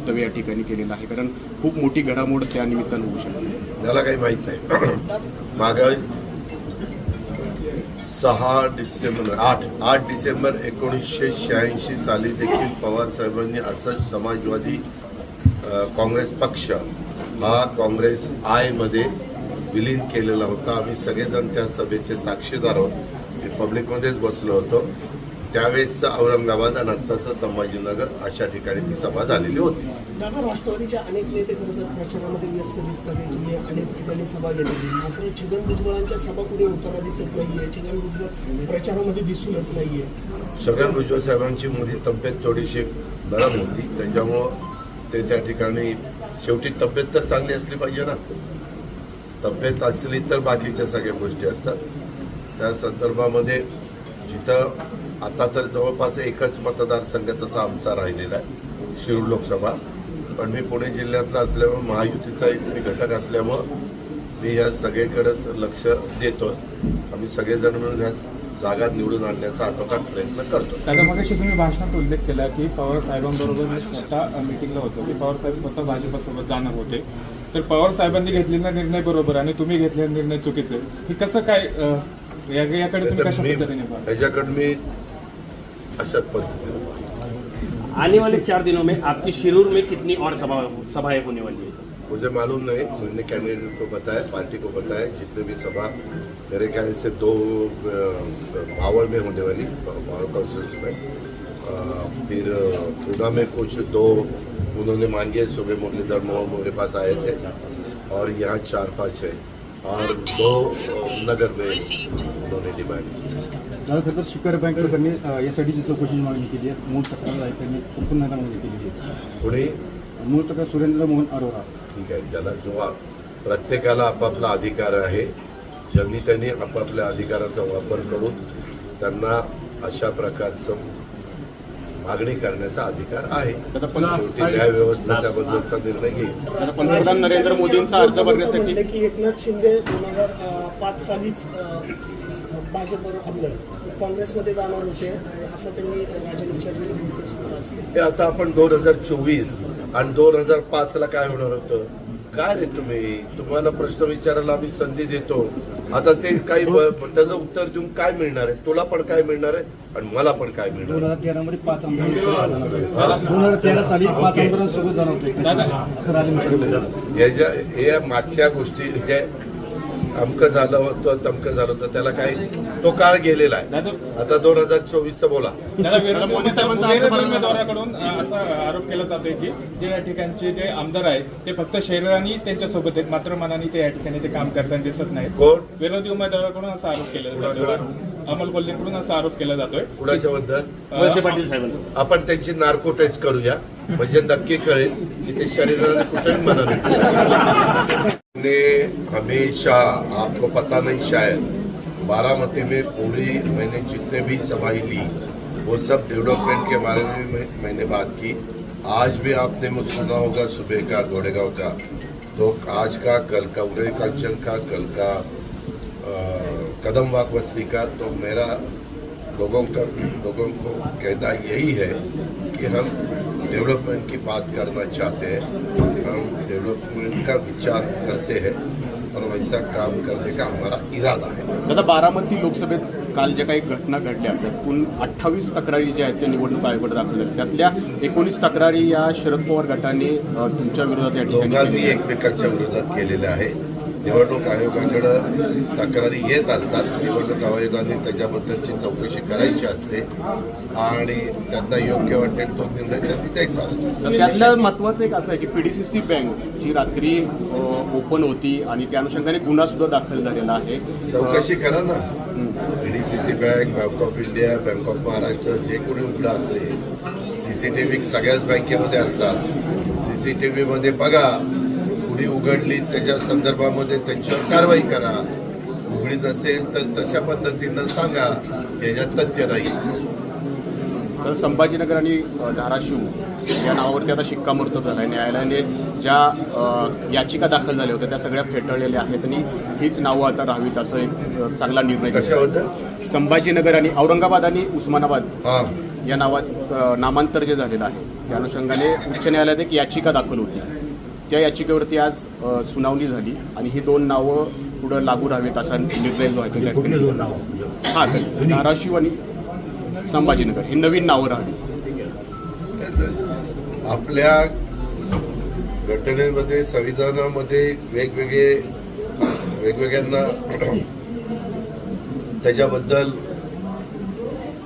वक्तव्य या ठिकाणी केलेलं आहे. कारण खूप मोठी घडामोड त्या निमित्तानं होऊ शकते. मला काही माहीत नाही. माग सहा डिसेंबर आठ आठ डिसेंबर एकोणीसशे शहाऐंशी साली देखील पवार साहेबांनी असंच समाजवादी काँग्रेस पक्ष हा काँग्रेस आयमध्ये विलीन केलेला होता. आम्ही सगळेजण त्या सभेचे साक्षीदार आहोत. मी पब्लिकमध्येच बसलो होतो. त्यावेळेसचं औरंगाबाद आणि आत्ताचं संभाजीनगर अशा ठिकाणी ती सभा झालेली होती. दादा राष्ट्रवादीचे अनेक नेते खरं तर प्रचारामध्ये व्यस्त दिसतात तुम्ही अनेक ठिकाणी सभा घेतली मात्र छगन भुजबळांच्या सभा कुठे होताना दिसत नाहीये? छगन भुजबळ प्रचारामध्ये दिसून येत नाहीये. छगन भुजबळ साहेबांची मोठी तब्येत थोडीशी नरम होती. त्याच्यामुळं ते त्या ठिकाणी शेवटी तब्येत तर चांगली असली पाहिजे ना. तब्येत असली तर बाकीच्या सगळ्या गोष्टी असतात. त्या संदर्भामध्ये जिथं आता तर जवळपास एकच मतदारसंघ तसा आमचा राहिलेला आहे शिरूर लोकसभा. पण मी पुणे जिल्ह्यातला असल्यामुळं महायुतीचा एक मी घटक असल्यामुळं मी या सगळीकडेच लक्ष देतो आम्ही सगळेजण मिळून ह्या जागा निवडून आणण्याचा आटोकाट प्रयत्न करतो दादा मगाशी तुम्ही भाषणात उल्लेख केला की पवार साहेबांबरोबर मी स्वतः मिटिंगला होतो. की पवार साहेब स्वतः भाजपसोबत जाणार होते. तर पवार साहेबांनी घेतलेला निर्णय बरोबर आणि तुम्ही घेतलेला निर्णय चुकीचे हे कसं काय याकडे तुम्ही कशा पद्धतीने पाहता? ह्याच्याकडे मी अशाच पद्धतीने. पाहतो. आने वाले चार दिनों में आपकी शिरूर में कितनी और सभा सभाएं होने वाली है सर? मुझे मालूम नहीं मैंने कैंडिडेट को बताया पार्टी को बताया जितने भी सभा मेरे ख्याल से दो मावल में होने वाली काउंसिल्स में। फिर पूना में कुछ दो उन्होंने मांगे सुबह मुरलीधर मोहन मेरे पास आए थे और यहाँ चार पांच है और दो नगर में उन्होंने डिमांड की खरं तर शिखर बँकेकडे यासाठीची चौकशीची मागणी केली आहे. मूळ तक्रार आहे त्यांनी पुन्हा एकदा मागणी केलेली आहे. पुढे? मूळ तक्रार सुरेंद्र मोहन अरोरा. ठीक आहे ज्याला जो आ- प्रत्येकाला आपापला अधिकार आहे. ज्यांनी त्यांनी आपापल्या अधिकाराचा वापर करून त्यांना अशा प्रकारचं मागणी करण्याचा अधिकार आहे. शेवटी न्यायव्यवस्था त्याबद्दलचा निर्णय घेईल. पंतप्रधान नरेंद्र मोदींचा अर्ज भरण्यासाठी की एकनाथ शिंदे दोन हजार पाच सालीच भाजपवर आपलं काँग्रेसमध्ये जाणार होते असं त्यांनी राजन. हे आता आपण दोन हजार चोवीस आणि दोन हजार पाच ला काय होणार होतं? काय रे तुम्ही? तुम्हाला प्रश्न विचारायला आम्ही संधी देतो. आता ते काही त्याचं उत्तर देऊन काय मिळणार आहे? तुला पण काय मिळणार आहे आणि मला पण काय मिळणार दोन आहे हजार तेरा मध्ये पाच आमदारांसोबत जाणार होते दोन हजार तेरा साली पाच आमदारांसोबत जाणार होते. याच्या या मागच्या गोष्टी जे अमकं झालं होतं तमकं झालं होतं. त्याला काय तो काळ गेलेला आहे. आता दोन हजार चोवीसचा बोला. मोदी साहेबांचा उमेदवाराकडून असा आरोप केला जातोय की जे या ठिकाणचे जे आमदार आहेत ते फक्त शरीराने त्यांच्यासोबत आहेत. मात्र मनाने ते या ठिकाणी ते काम करताना दिसत नाहीत. कोण? विरोधी उमेदवाराकडून असा आरोप केला जातोय. अमोल कोल्हेकडून असा आरोप केला जातोय. कुणाच्या बद्दल वळसे पाटील साहेबांचं. आपण त्यांची नार्को टेस्ट करूया. म्हणजे नक्की कळेल. की ते शरीराने कुठेही मनाने हमेशा आपको पता नहीं शायद, बारामती में पूरी मैंने जितने भी सभाएँ ली, वो सब डेवलपमेंट के बारे में मैंने बात की। आज भी आपने मुझे सुना होगा सुबह का, गोड़ेगांव का। तो आज का, कल का, उदय कांचन का, कल का कदम वाक बस्ती का तो मेरा लोगों का, लोगों को कहना यही है कि हम डेवलपमेंट की बात करना चाहते हैं, हम डेवलपमेंट का विचार करते हैं। वैसा काम करने का हमारा इरादा है। दादा बारामती लोकसभेत काल ज्या काही घटना घडल्या त्यातून अठ्ठावीस तक्रारी ज्या आहेत त्या निवडणूक आयोगाकडे दाखल झाल्या. त्यातल्या एकोणीस तक्रारी या शरद पवार गटाने तुमच्या विरोधात या ठिकाणी दोघांनी केलेल्या. एकमेकांच्या विरोधात केलेलं आहे निवडणूक आयोगाकडं तक्रारी येत असतात. निवडणूक आयोगाने त्याच्याबद्दलची चौकशी करायची असते आणि त्यांना योग्य वाटेल तो निर्णय त्यांनी द्यायचा असतो. त्यातलं महत्वाचं एक असं आहे की पीडीसीसी बँक जी रात्री ओपन होती आणि त्या अनुषंगाने गुन्हा सुद्धा दाखल झालेला आहे. चौकशी करा ना. DCC bank bank of India bank of Maharashtra जे कोणी उघडं असेल सीसीटीव्ही सगळ्याच बँकेमध्ये असतात. सीसीटीव्ही मध्ये बघा. कुणी उघडली त्याच्या संदर्भामध्ये त्यांच्यावर कारवाई करा. उघडी नसेल तर तशा पद्धतीनं सांगा याच्यात तथ्य नाही तर संभाजीनगर आणि धाराशिव या नावावरती आता शिक्कामोर्तब झाला आहे न्यायालयाने ज्या याचिका दाखल झाल्या होत्या त्या सगळ्या फेटाळलेल्या आहेत आणि हीच नावं आता राहावीत असं एक चांगला निर्णय. कशाबद्दल संभाजीनगर आणि औरंगाबाद आणि उस्मानाबाद या नावाचं नामांतर जे झालेलं आहे त्या अनुषंगाने उच्च न्यायालयात एक याचिका दाखल होती. त्या याचिकेवरती आज सुनावणी झाली आणि ही दोन नावं पुढं लागू राहावीत असा निर्णय जो आहे तो ठिकाणी हां धाराशिव आणि संभाजीनगर ही नवीन नावं राहावी. आपल्या घटनेमध्ये संविधानामध्ये वेगवेगळे वेगवेगळ्यांना त्याच्याबद्दल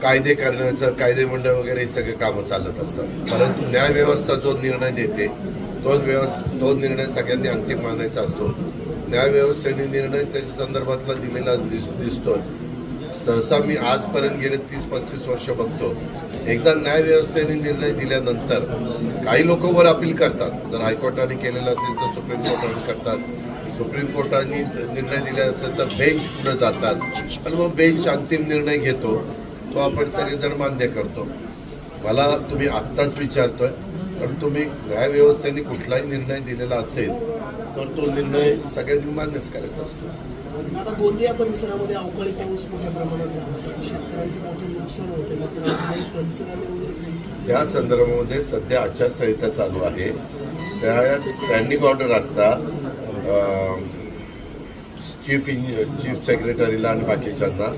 कायदे करण्याचं कायदेमंडळ वगैरे हे सगळे कामं चालत असतात. परंतु न्यायव्यवस्था जो निर्णय देते तोच व्यवस्था तो निर्णय सगळ्यांनी अंतिम मानायचा असतो. न्यायव्यवस्थेने निर्णय त्याच्या संदर्भातला दिलेला दिस दिसतोय. सहसा मी आजपर्यंत गेले तीस पस्तीस वर्ष बघतो. एकदा न्यायव्यवस्थेने निर्णय दिल्यानंतर काही लोक वर अपील करतात. जर हायकोर्टाने केलेलं असेल तर सुप्रीम कोर्टाने करतात. सुप्रीम कोर्टाने निर्णय दिला असेल तर बेंच पुढे जातात. आणि मग बेंच अंतिम निर्णय घेतो. तो आपण सगळेजण मान्य करतो. मला तुम्ही आत्ताच विचारतोय पण तुम्ही न्यायव्यवस्थेने कुठलाही निर्णय दिलेला असेल तर तो निर्णय सगळ्यांनी मान्यच करायचा असतो. आता गोंदिया परिसरामध्ये अवकाळी पाऊस मोठ्या प्रमाणात झाला. शेतकऱ्यांचं मोठं नुकसान होते. मात्र त्या संदर्भामध्ये सध्या आचारसंहिता चालू आहे. त्या स्टँडिंग ऑर्डर असतात चीफ चीफ सेक्रेटरीला आणि बाकीच्यांना.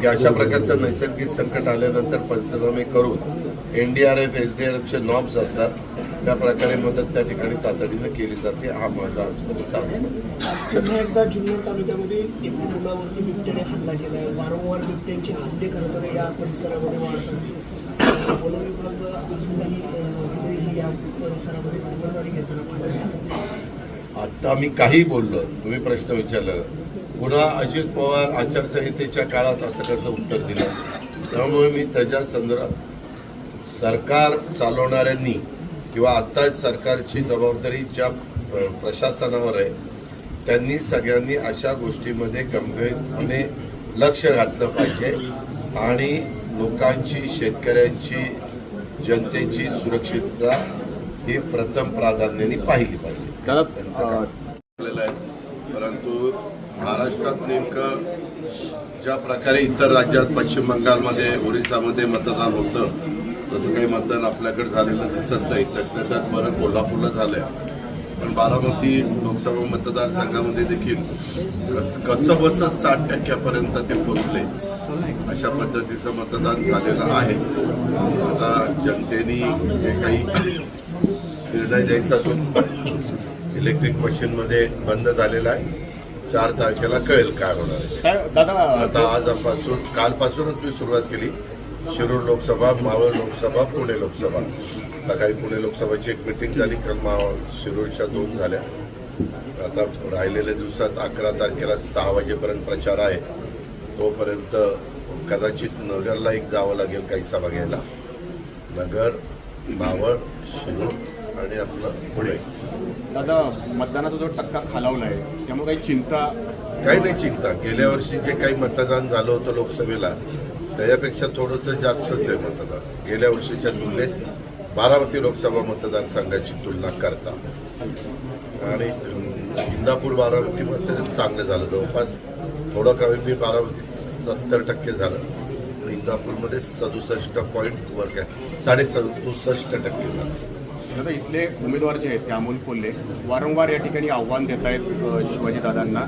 की अशा प्रकारचं नैसर्गिक संकट आल्यानंतर पंचनामे करून N D R F S D R एफचे नॉब्स असतात त्या प्रकारे मदत त्या ठिकाणी तातडीनं केली जाते. हा माझा आजपर्यंत चालू आहे. एकदा जुन्नर तालुक्यामध्ये एका मुलावरती बिबट्याने हल्ला केला आहे वारंवार बिबट्यांचे हल्ले करत आहे या परिसरामध्ये वाढतात. वन विभाग अजूनही या परिसरामध्ये खबरदारी घेताना आत्ता आता मी काही बोललो तुम्ही प्रश्न विचारला. पुन्हा अजित पवार आचारसंहितेच्या काळात असं कसं उत्तर दिलं? त्यामुळे मी त्याच्या संदर्भात सरकार चालवणाऱ्यांनी किंवा आता सरकारची जबाबदारी ज्या प्रशासनावर आहे त्यांनी सगळ्यांनी अशा गोष्टीमध्ये गंभीरपणे लक्ष घातलं पाहिजे आणि लोकांची शेतकऱ्यांची जनतेची सुरक्षितता ही प्रथम प्राधान्याने पाहिली पाहिजे. आहे. परंतु महाराष्ट्रात नेमकं ज्या प्रकारे इतर राज्यात पश्चिम बंगालमध्ये ओरिसामध्ये मतदान होतं तसं काही मतदान आपल्याकडे झालेलं दिसत नाही. तर त्याच्यात बरं कोल्हापूरला झालंय. पण बारामती लोकसभा मतदारसंघामध्ये देखील कस कसं बस साठ टक्क्यापर्यंत ते पोहोचले अशा पद्धतीचं मतदान झालेलं आहे. आता जनतेने जे काही निर्णय द्यायचा तो इलेक्ट्रिक मशीनमध्ये बंद झालेला आहे. चार तारखेला कळेल काय होणार आता आजपासून कालपासूनच मी सुरुवात केली. शिरूर लोकसभा मावळ लोकसभा पुणे लोकसभा. सकाळी पुणे लोकसभाची एक मिटिंग झाली. मावळ शिरूरच्या दोन झाल्या. आता राहिलेल्या दिवसात अकरा तारखेला सहा वाजेपर्यंत प्रचार आहे. तोपर्यंत कदाचित नगरला एक जावं लागेल काही सभा घ्यायला नगर मावळ शिरूर आणि आपलं पुणे दादा मतदानाचा जो टक्का खालावला आहे त्यामुळे काही चिंता काही नाही चिंता. गेल्या वर्षी जे काही मतदान झालं होतं लोकसभेला त्याच्यापेक्षा थोडंसं जास्तच आहे मतदान. गेल्या वर्षीच्या तुलनेत बारामती लोकसभा मतदारसंघाची तुलना करता. आणि इंदापूर बारामती मतदान चांगलं झालं. जवळपास थोडं कमी बारामतीत सत्तर टक्के झालं. इंदापूरमध्ये सदुसष्ट पॉईंट वर काय साडे सदुसष्ट टक्के झालं. दादा इथले उमेदवार जे आहेत ते अमोल कोल्हे वारंवार या ठिकाणी आव्हान देत आहेत शिवाजीदादांना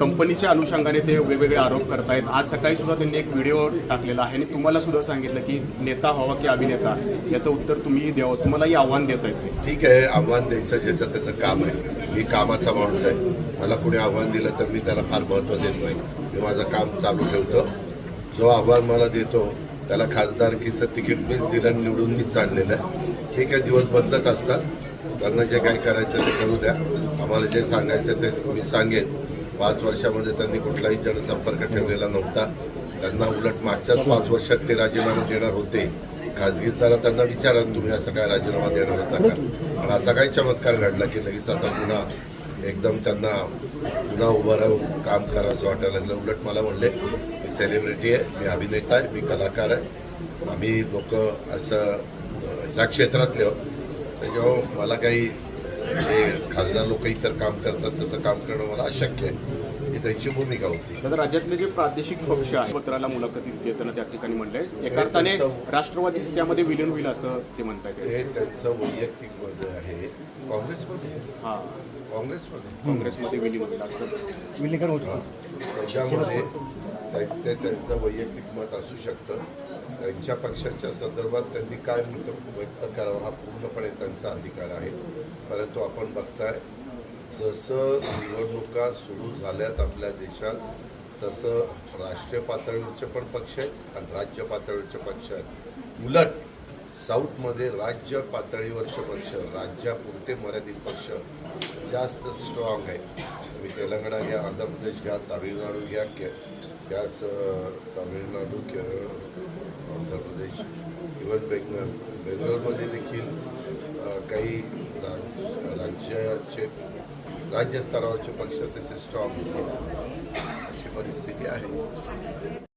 कंपनीच्या अनुषंगाने ते वेगवेगळे आरोप करतायत. आज सकाळी सुद्धा त्यांनी एक व्हिडिओ टाकलेला आहे आणि तुम्हाला सुद्धा सांगितलं की नेता हवा की अभिनेता याचं उत्तर तुम्ही द्यावं. तुम्हालाही आव्हान देत आहेत ठीक आहे आव्हान द्यायचं ज्याचं त्याचं काम आहे. मी कामाचा माणूस आहे. मला कोणी आव्हान दिलं तर मी त्याला फार महत्त्व देत नाही मी माझं काम चालू ठेवतो. जो आव्हान मला देतो त्याला खासदारकीचं तिकीट मीच दिलं आणि निवडून मीच आणलेलं आहे. ठीक आहे दिवस बदलत असतात. त्यांना जे काही करायचं ते करू द्या. आम्हाला जे सांगायचं ते मी सांगेन. पाच वर्षामध्ये त्यांनी कुठलाही जनसंपर्क ठेवलेला नव्हता. त्यांना उलट मागच्याच पाच वर्षात ते राजीनामा देणार होते. खाजगी जरा त्यांना विचारा तुम्ही असं काय राजीनामा देणार होता का? आणि असा काही चमत्कार घडला की लगेच आता पुन्हा एकदम त्यांना पुन्हा उभं राहून काम करावंसं वाटायला लागलं. उलट मला म्हणले मी सेलिब्रिटी आहे मी अभिनेता आहे मी कलाकार आहे. आम्ही लोक असं ज्या क्षेत्रातले आहोत त्याच्यावर मला काही हे खासदार लोक इतर काम करतात तसं काम करणं मला अशक्य आहे. त्यांची भूमिका होती. दादा राज्यातले जे प्रादेशिक पक्ष आहेत पत्राला मुलाखतीत देताना त्या ठिकाणी म्हणलंय एका अर्थाने त्यांचं- राष्ट्रवादी त्यामध्ये विलीन होईल असं ते म्हणतायत. हे त्यांचं वैयक्तिक मत आहे. काँग्रेसमध्ये? हा. काँग्रेसमध्ये? काँग्रेसमध्ये विलीन होईल असं. विलीकरण होतं त्याच्यामध्ये त्या- ते त्यांचं वैयक्तिक मत असू शकतं. त्यांच्या पक्षाच्या संदर्भात त्यांनी काय मत व्यक्त करावं हा पूर्णपणे त्यांचा अधिकार आहे. परंतु आपण बघताय जसं निवडणुका सुरू झाल्यात आपल्या देशात तसं राष्ट्रीय पातळीवरचे पण पक्ष आहेत आणि राज्य पातळीवरचे पक्ष आहेत. उलट साऊथमध्ये राज्य पातळीवरचे पक्ष राज्यापुरते मर्यादित पक्ष जास्त स्ट्रॉंग आहे तुम्ही तेलंगणा घ्या आंध्र प्रदेश घ्या तामिळनाडू घ्या के त्याच तामिळनाडू केरळ आंध्र प्रदेश इवन बेंगलोर बेंगलोरमध्ये देखील काही राज्याचे राज्यस्तरावरचे पक्ष तसे स्ट्रॉंग होते अशी परिस्थिती आहे.